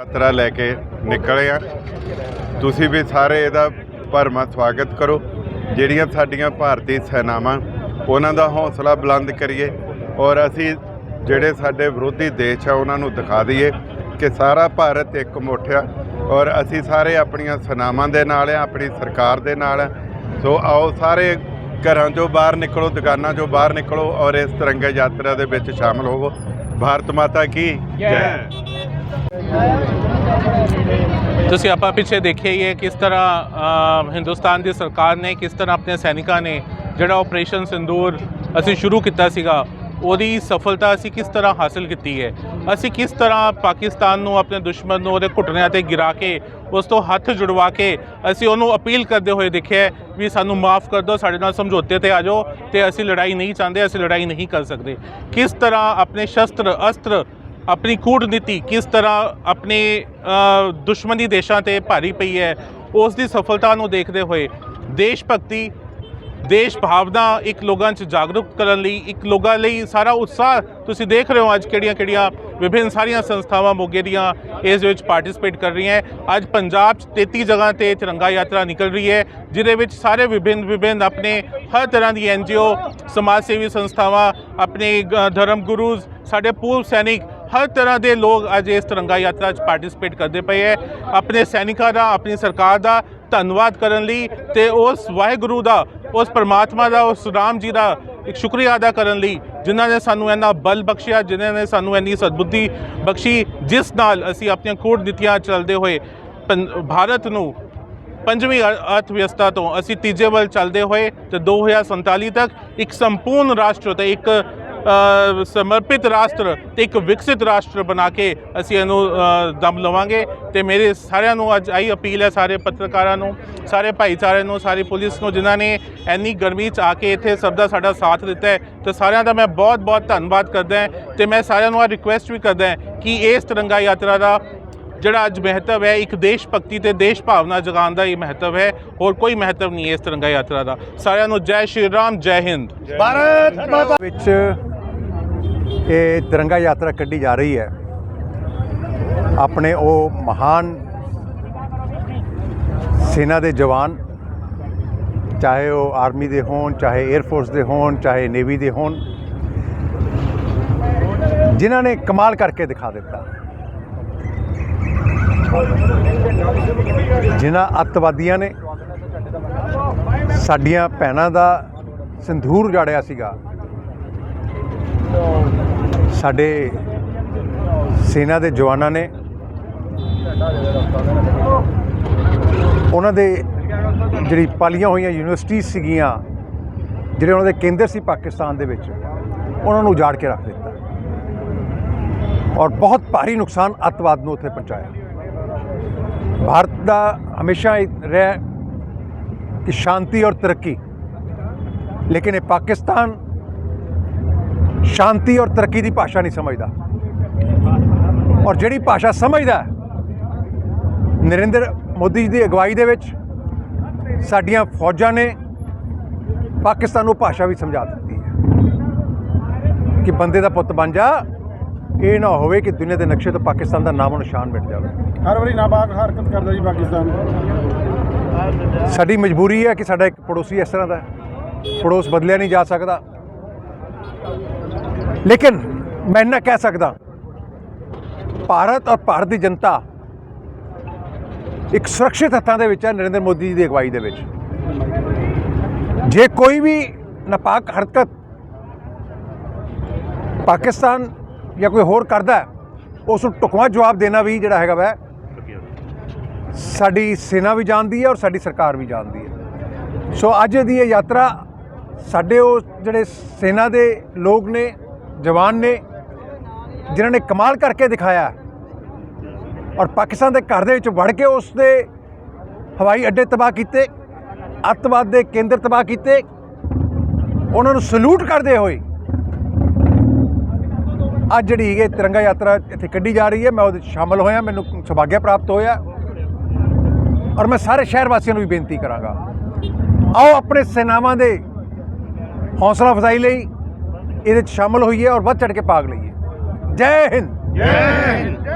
ਯਾਤਰਾ ਲੈ ਕੇ ਨਿਕਲੇ ਆ। ਤੁਸੀਂ ਵੀ ਸਾਰੇ ਇਹਦਾ ਭਰਮਾ ਸਵਾਗਤ ਕਰੋ। ਜਿਹੜੀਆਂ ਸਾਡੀਆਂ ਭਾਰਤੀ ਸੈਨਾਵਾਂ ਉਹਨਾਂ ਦਾ ਹੌਸਲਾ ਬੁਲੰਦ ਕਰੀਏ ਔਰ ਅਸੀਂ ਜਿਹੜੇ ਸਾਡੇ ਵਿਰੋਧੀ ਦੇਸ਼ ਆ ਉਹਨਾਂ ਨੂੰ ਦਿਖਾ ਦਈਏ ਕਿ ਸਾਰਾ ਭਾਰਤ ਇੱਕ ਮੁੱਠ ਆ ਔਰ ਅਸੀਂ ਸਾਰੇ ਆਪਣੀਆਂ ਸੈਨਾਵਾਂ ਦੇ ਨਾਲ ਆ ਆਪਣੀ ਸਰਕਾਰ ਦੇ ਨਾਲ ਸੋ ਆਓ ਸਾਰੇ ਘਰਾਂ ਚੋਂ ਬਾਹਰ ਨਿਕਲੋ ਦੁਕਾਨਾਂ ਚੋਂ ਬਾਹਰ ਨਿਕਲੋ ਔਰ ਇਸ ਤਿਰੰਗਾ ਯਾਤਰਾ ਦੇ ਵਿੱਚ ਸ਼ਾਮਲ ਹੋਵੋ। ਭਾਰਤ ਮਾਤਾ ਕੀ ਜੈ। ਤੁਸੀਂ ਆਪਾਂ ਪਿੱਛੇ ਦੇਖਿਆ ਹੀ ਹੈ ਕਿਸ ਤਰ੍ਹਾਂ ਹਿੰਦੁਸਤਾਨ ਦੀ ਸਰਕਾਰ ਨੇ ਕਿਸ ਤਰ੍ਹਾਂ ਆਪਣੇ ਸੈਨਿਕਾਂ ਨੇ ਜਿਹੜਾ ਆਪਰੇਸ਼ਨ ਸਿੰਦੂਰ ਅਸੀਂ ਸ਼ੁਰੂ ਕੀਤਾ ਸੀਗਾ, ਉਹਦੀ ਸਫਲਤਾ ਅਸੀਂ ਕਿਸ ਤਰ੍ਹਾਂ ਹਾਸਲ ਕੀਤੀ ਹੈ? ਅਸੀਂ ਕਿਸ ਤਰ੍ਹਾਂ ਪਾਕਿਸਤਾਨ ਨੂੰ ਆਪਣੇ ਦੁਸ਼ਮਣ ਨੂੰ ਉਹਦੇ ਘੁਟਨਿਆਂ ਤੇ ਗਿਰਾ ਕੇ, ਉਸ ਤੋਂ ਹੱਥ ਜੁੜਵਾ ਕੇ ਅਸੀਂ ਉਹਨੂੰ ਅਪੀਲ ਕਰਦੇ ਹੋਏ ਦੇਖਿਆ ਵੀ ਸਾਨੂੰ ਮਾਫ ਕਰ ਦਿਓ, ਸਾਡੇ ਨਾਲ ਸਮਝੌਤੇ ਤੇ ਆ ਜਾਓ ਤੇ ਅਸੀਂ ਲੜਾਈ ਨਹੀਂ ਚਾਹੁੰਦੇ, ਅਸੀਂ ਲੜਾਈ ਨਹੀਂ ਕਰ ਸਕਦੇ। ਕਿਸ ਤਰ੍ਹਾਂ ਆਪਣੇ ਸ਼ਸਤਰ ਅਸਤਰ ਆਪਣੀ ਕੂਟਨੀਤੀ ਕਿਸ ਤਰ੍ਹਾਂ ਆਪਣੇ ਦੁਸ਼ਮਣੀ ਦੇਸ਼ਾਂ ਤੇ ਭਾਰੀ ਪਈ ਹੈ, ਉਸ ਦੀ ਸਫਲਤਾ ਨੂੰ ਦੇਖਦੇ ਹੋਏ ਦੇਸ਼ ਭਗਤੀ, ਦੇਸ਼ ਭਾਵਨਾ ਇੱਕ ਲੋਕਾਂ 'ਚ ਜਾਗਰੂਕ ਕਰਨ ਲਈ, ਇੱਕ ਲੋਕਾਂ ਲਈ ਸਾਰਾ ਉਤਸ਼ਾਹ ਤੁਸੀਂ ਦੇਖ ਰਹੇ ਹੋ ਅੱਜ ਕਿਹੜੀਆਂ ਕਿਹੜੀਆਂ ਵਿਭਿੰਨ ਸਾਰੀਆਂ ਸੰਸਥਾਵਾਂ ਮੋਗੇ ਦੀਆਂ ਇਸ ਵਿੱਚ ਪਾਰਟਿਸਿਪੇਟ ਕਰ ਰਹੀਆਂ ਹੈ। ਅੱਜ ਪੰਜਾਬ 'ਚ 33 ਜਗ੍ਹਾ ਤੇ ਤਿਰੰਗਾ ਯਾਤਰਾ ਨਿਕਲ ਰਹੀ ਹੈ, ਜਿਹਦੇ ਵਿੱਚ ਸਾਰੇ ਵਿਭਿੰਨ ਵਿਭਿੰਨ ਆਪਣੇ ਹਰ ਤਰ੍ਹਾਂ ਦੀ ਐਨਜੀਓ ਸਮਾਜ ਸੇਵੀ ਸੰਸਥਾਵਾਂ, ਆਪਣੇ ਧਰਮ ਗੁਰੂਜ਼, ਸਾਡੇ ਪੂਰਵ ਸੈਨਿਕ ਹਰ ਤਰ੍ਹਾਂ ਦੇ ਲੋਕ ਅੱਜ ਇਸ ਤਿਰੰਗਾ ਯਾਤਰਾ 'ਚ ਪਾਰਟਿਸਿਪੇਟ ਕਰਦੇ ਪਏ ਹੈ। ਆਪਣੇ ਸੈਨਿਕਾਂ ਦਾ, ਆਪਣੀ ਸਰਕਾਰ ਦਾ ਧੰਨਵਾਦ ਕਰਨ ਲਈ ਤੇ ਉਸ ਵਾਹਿਗੁਰੂ ਦਾ, ਉਸ ਪਰਮਾਤਮਾ ਦਾ, ਉਸ ਰਾਮ ਜੀ ਦਾ ਇੱਕ ਸ਼ੁਕਰੀਆ ਅਦਾ ਕਰਨ ਲਈ ਜਿਨ੍ਹਾਂ ਨੇ ਸਾਨੂੰ ਇੰਨਾ ਬਲ ਬਖਸ਼ਿਆ, ਜਿਨ੍ਹਾਂ ਨੇ ਸਾਨੂੰ ਇੰਨੀ ਸਦਬੁੱਧੀ ਬਖਸ਼ੀ, ਜਿਸ ਨਾਲ ਅਸੀਂ ਆਪਣੀਆਂ ਕੋਡ ਦਿੱਤੀਆਂ ਚੱਲਦੇ ਹੋਏ ਪੰ- ਭਾਰਤ ਨੂੰ ਪੰਜਵੀਂ ਅ- ਅਰਥ ਵਿਵਸਥਾ ਤੋਂ ਅਸੀਂ ਤੀਜੇ ਵੱਲ ਚੱਲਦੇ ਹੋਏ ਤੇ 2047 ਤੱਕ ਇੱਕ ਸੰਪੂਰਨ ਰਾਸ਼ਟਰ ਤੇ ਇੱਕ ਸਮਰਪਿਤ ਰਾਸ਼ਟਰ ਤੇ ਇੱਕ ਵਿਕਸਿਤ ਰਾਸ਼ਟਰ ਬਣਾ ਕੇ ਅਸੀਂ ਇਹਨੂੰ ਦਮ ਲਵਾਂਗੇ। ਤੇ ਮੇਰੇ ਸਾਰਿਆਂ ਨੂੰ ਅੱਜ ਆਈ ਅਪੀਲ ਹੈ, ਸਾਰੇ ਪੱਤਰਕਾਰਾਂ ਨੂੰ, ਸਾਰੇ ਭਾਈਚਾਰੇ ਨੂੰ, ਸਾਰੀ ਪੁਲਿਸ ਨੂੰ, ਜਿਨ੍ਹਾਂ ਨੇ ਇੰਨੀ ਗਰਮੀ 'ਚ ਆ ਕੇ ਇੱਥੇ ਸਭ ਦਾ ਸਾਡਾ ਸਾਥ ਦਿੱਤਾ ਹੈ, ਤੇ ਸਾਰਿਆਂ ਦਾ ਮੈਂ ਬਹੁਤ ਬਹੁਤ ਧੰਨਵਾਦ ਕਰਦਾ ਹਾਂ। ਤੇ ਮੈਂ ਸਾਰਿਆਂ ਨੂੰ ਆ ਰਿਕੁਐਸਟ ਵੀ ਕਰਦਾ ਕਿ ਇਸ ਤਿਰੰਗਾ ਯਾਤਰਾ ਦਾ ਜਿਹੜਾ ਅੱਜ ਮਹੱਤਵ ਹੈ ਇੱਕ ਦੇਸ਼ ਭਗਤੀ ਤੇ ਦੇਸ਼ ਭਾਵਨਾ ਜਗਾਉਣ ਦਾ ਇਹ ਮਹੱਤਵ ਹੈ। ਹੋਰ ਕੋਈ ਮਹੱਤਵ ਨਹੀਂ ਹੈ ਇਸ ਤਿਰੰਗਾ ਯਾਤਰਾ ਦਾ। ਸਾਰਿਆਂ ਨੂੰ ਜੈ ਸ਼੍ਰੀ ਰਾਮ ਜੈ ਹਿੰਦ। ਵਿੱਚ ਇਹ ਤਿਰੰਗਾ ਯਾਤਰਾ ਕੱਢੀ ਜਾ ਰਹੀ ਹੈ। ਆਪਣੇ ਉਹ ਮਹਾਨ ਸੈਨਾ ਦੇ ਜਵਾਨ ਚਾਹੇ ਉਹ ਆਰਮੀ ਦੇ ਹੋਣ ਚਾਹੇ 에ਅਰ ਫੋਰਸ ਦੇ ਹੋਣ ਚਾਹੇ ਨੇਵੀ ਦੇ ਹੋਣ ਜਿਨ੍ਹਾਂ ਨੇ ਕਮਾਲ ਕਰਕੇ ਦਿਖਾ ਦਿੱਤਾ। ਜਿਨ੍ਹਾਂ ਅੱਤਵਾਦੀਆਂ ਨੇ ਸਾਡੀਆਂ ਭੈਣਾਂ ਦਾ ਸੰਧੂਰ ਜਾੜਿਆ ਸੀਗਾ। ਸਾਡੇ ਸੈਨਾ ਦੇ ਜਵਾਨਾਂ ਨੇ ਉਹਨਾਂ ਦੇ ਜਿਹੜੀ ਪਾਲੀਆਂ ਹੋਈਆਂ ਯੂਨੀਵਰਸਿਟੀਆਂ ਸੀਗੀਆਂ, ਜਿਹੜੇ ਉਹਨਾਂ ਦੇ ਕੇਂਦਰ ਸੀ ਪਾਕਿਸਤਾਨ ਦੇ ਵਿੱਚ, ਉਹਨਾਂ ਨੂੰ ਉਜਾੜ ਕੇ ਰੱਖ ਦਿੱਤਾ। ਔਰ ਬਹੁਤ ਭਾਰੀ ਨੁਕਸਾਨ ਅੱਤਵਾਦ ਨੂੰ ਉੱਥੇ ਪਹੁੰਚਾਇਆ। ਭਾਰਤ ਦਾ ਹਮੇਸ਼ਾ ਇਹ ਰਿਹਾ ਕਿ ਸ਼ਾਂਤੀ ਔਰ ਤਰੱਕੀ। ਲੇਕਿਨ ਇਹ ਪਾਕਿਸਤਾਨ ਸ਼ਾਂਤੀ ਔਰ ਤਰੱਕੀ ਦੀ ਭਾਸ਼ਾ ਨਹੀਂ ਸਮਝਦਾ। ਔਰ ਜਿਹੜੀ ਭਾਸ਼ਾ ਸਮਝਦਾ ਨਰਿੰਦਰ ਮੋਦੀ ਜੀ ਦੀ ਅਗਵਾਈ ਦੇ ਵਿੱਚ, ਸਾਡੀਆਂ ਫੌਜਾਂ ਨੇ ਪਾਕਿਸਤਾਨ ਨੂੰ ਭਾਸ਼ਾ ਵੀ ਸਮਝਾ ਦਿੱਤੀ ਹੈ ਕਿ ਬੰਦੇ ਦਾ ਪੁੱਤ ਬਣ ਜਾ। ਇਹ ਨਾ ਹੋਵੇ ਕਿ ਦੁਨੀਆ ਦੇ ਨਕਸ਼ੇ ਤੋਂ ਪਾਕਿਸਤਾਨ ਦਾ ਨਾਮੋ ਨਿਸ਼ਾਨ ਮਿਟ ਜਾਵੇ। ਹਰ ਵਾਰੀ ਨਾਬਾਕ ਹਰਕਤ ਕਰਦਾ ਜੀ ਪਾਕਿਸਤਾਨ। ਸਾਡੀ ਮਜਬੂਰੀ ਹੈ ਕਿ ਸਾਡਾ ਇੱਕ ਪੜੋਸੀ ਇਸ ਤਰ੍ਹਾਂ ਦਾ ਪੜੋਸ ਬਦਲਿਆ ਨਹੀਂ ਜਾ ਸਕਦਾ। ਲੇਕਿਨ ਮੈਂ ਇੰਨਾ ਕਹਿ ਸਕਦਾ ਭਾਰਤ ਔਰ ਭਾਰਤ ਦੀ ਜਨਤਾ ਇੱਕ ਸੁਰੱਖਿਅਤ ਹੱਥਾਂ ਦੇ ਵਿੱਚ ਹੈ ਨਰਿੰਦਰ ਮੋਦੀ ਜੀ ਦੀ ਅਗਵਾਈ ਦੇ ਵਿੱਚ। ਜੇ ਕੋਈ ਵੀ ਨਾਪਾਕ ਹਰਕਤ ਪਾਕਿਸਤਾਨ ਜਾਂ ਕੋਈ ਹੋਰ ਕਰਦਾ ਉਸ ਨੂੰ ਟੁਕਵਾ ਜਵਾਬ ਦੇਣਾ ਵੀ ਜਿਹੜਾ ਹੈਗਾ ਵੈ, ਸਾਡੀ ਸੈਨਾ ਵੀ ਜਾਣਦੀ ਹੈ ਔਰ ਸਾਡੀ ਸਰਕਾਰ ਵੀ ਜਾਣਦੀ ਹੈ। ਸੋ ਅੱਜ ਦੀ ਇਹ ਯਾਤਰਾ ਸਾਡੇ ਉਹ ਜਿਹੜੇ ਸੈਨਾ ਦੇ ਲੋਕ ਨੇ, ਜਵਾਨ ਨੇ, ਜਿਨ੍ਹਾਂ ਨੇ ਕਮਾਲ ਕਰਕੇ ਦਿਖਾਇਆ ਔਰ ਪਾਕਿਸਤਾਨ ਦੇ ਘਰ ਦੇ ਵਿੱਚ ਵੜ ਕੇ ਉਸ ਦੇ ਹਵਾਈ ਅੱਡੇ ਤਬਾਹ ਕੀਤੇ, ਅੱਤਵਾਦ ਦੇ ਕੇਂਦਰ ਤਬਾਹ ਕੀਤੇ, ਉਹਨਾਂ ਨੂੰ ਸਲੂਟ ਕਰਦੇ ਹੋਏ ਅੱਜ ਜਿਹੜੀ ਇਹ ਤਿਰੰਗਾ ਯਾਤਰਾ ਇੱਥੇ ਕੱਢੀ ਜਾ ਰਹੀ ਹੈ, ਮੈਂ ਉਹਦੇ 'ਚ ਸ਼ਾਮਲ ਹੋਇਆ, ਮੈਨੂੰ ਸੁਭਾਗਿਆ ਪ੍ਰਾਪਤ ਹੋਇਆ ਔਰ ਮੈਂ ਸਾਰੇ ਸ਼ਹਿਰ ਵਾਸੀਆਂ ਨੂੰ ਵੀ ਬੇਨਤੀ ਕਰਾਂਗਾ। ਆਓ ਆਪਣੇ ਸੈਨਾਵਾਂ ਦੇ ਹੌਸਲਾ ਅਫਜ਼ਾਈ ਲਈ ਇਹਦੇ 'ਚ ਸ਼ਾਮਲ ਹੋਈਏ ਔਰ ਵੱਧ ਚੜ ਕੇ ਭਾਗ ਲਈਏ। ਜੈ ਹਿੰਦ। ਜੈ ਹਿੰਦ।